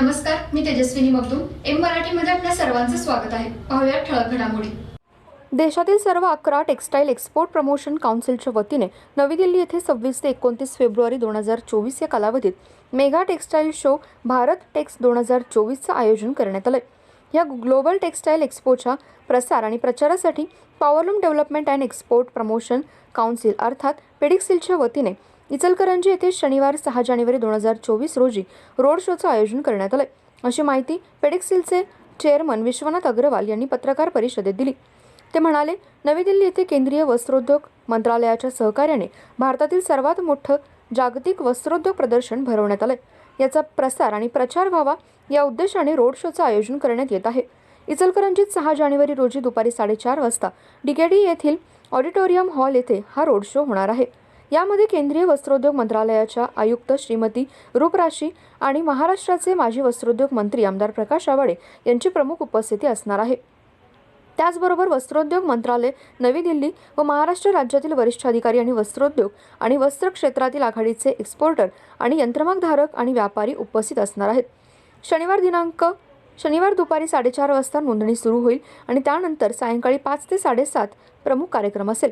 नमस्कार मी तेजस्विनी मगदूम. एम मराठीमध्ये आपल्या सर्वांचं स्वागत आहे. पाहूया ठळक घडामोडी. देशातील सर्व अकरा टेक्स्टाईल एक्सपोर्ट प्रमोशन काउन्सिलच्या वतीने नवी दिल्ली येथे सव्वीस ते एकोणतीस फेब्रुवारी दोन हजार चोवीस या कालावधीत mega textile show Bharat tex दोन हजार चोवीसचं आयोजन करण्यात आलं या ग्लोबल टेक्स्टाईल एक्सपोच्या प्रसार आणि प्रचारासाठी powerloom development and export promotion council अर्थात पेडिक्सिलच्या वतीने इचलकरंजी येथे शनिवार सहा जानेवारी दोन हजार चोवीस रोजी रोड शोचं आयोजन करण्यात आलं अशी माहिती पेडिक्सिलचे चेअरमन विश्वनाथ अग्रवाल यांनी पत्रकार परिषदेत दिली. ते म्हणाले नवी दिल्ली येथे केंद्रीय वस्त्रोद्योग मंत्रालयाच्या सहकार्याने भारतातील सर्वात मोठं जागतिक वस्त्रोद्योग प्रदर्शन भरवण्यात आलं याचा प्रसार आणि प्रचार व्हावा या उद्देशाने रोड शोचं आयोजन करण्यात येत आहे. इचलकरंजीत सहा जानेवारी रोजी दुपारी साडेचार वाजता डीकेडी येथील ऑडिटोरियम हॉल येथे हा रोड शो होणार आहे. यामध्ये केंद्रीय वस्त्रोद्योग मंत्रालयाच्या आयुक्त श्रीमती रूपराशी आणि महाराष्ट्राचे माजी वस्त्रोद्योग मंत्री आमदार प्रकाश आवाडे यांची प्रमुख उपस्थिती असणार आहे. त्याचबरोबर वस्त्रोद्योग मंत्रालय नवी दिल्ली व महाराष्ट्र राज्यातील वरिष्ठ अधिकारी आणि वस्त्रोद्योग आणि वस्त्र क्षेत्रातील आघाडीचे एक्सपोर्टर आणि यंत्रमागधारक आणि व्यापारी उपस्थित असणार आहेत. शनिवार दिनांक शनिवार दुपारी साडेचार वाजता नोंदणी सुरू होईल आणि त्यानंतर सायंकाळी पाच ते साडेसात प्रमुख कार्यक्रम असेल.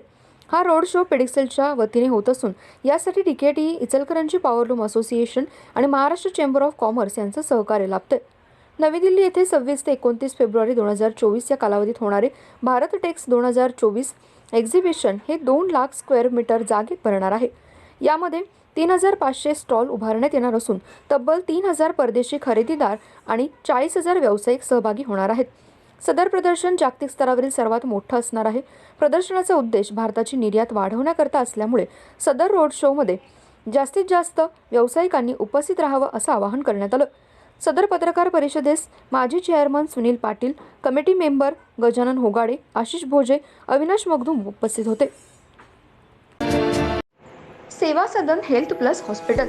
हा रोड शो पेडिक्सेलच्या वतीने होत असून यासाठी डीकेटी इचलकरंजी पॉवरलूम असोसिएशन आणि महाराष्ट्र चेंबर ऑफ कॉमर्स यांचं सहकार्य लाभतंय. नवी दिल्ली येथे सव्वीस ते एकोणतीस फेब्रुवारी दोन हजार चोवीस या कालावधीत होणारे भारत टेक्स दोन हजार चोवीस एक्झिबिशन हे दोन लाख स्क्वेअर मीटर जागेत भरणार आहे. यामध्ये तीन हजार पाचशे स्टॉल उभारण्यात येणार असून तब्बल तीन हजार परदेशी खरेदीदार आणि चाळीस हजार व्यावसायिक सहभागी होणार आहेत. सदर प्रदर्शन जागतिक स्तरावरील सर्वात मोठं असणार आहे. प्रदर्शनाचा उद्देश भारताची निर्यात वाढवण्याकरता असल्यामुळे सदर रोड शोमध्ये जास्तीत जास्त व्यावसायिकांनी उपस्थित राहावं असं आवाहन करण्यात आलं. सदर पत्रकार परिषदेस माजी chairman Sunil Patil committee member Gajanan Hogade Ashish Bhoje Avinash Magdum उपस्थित होते. Seva Sadan health plus hospital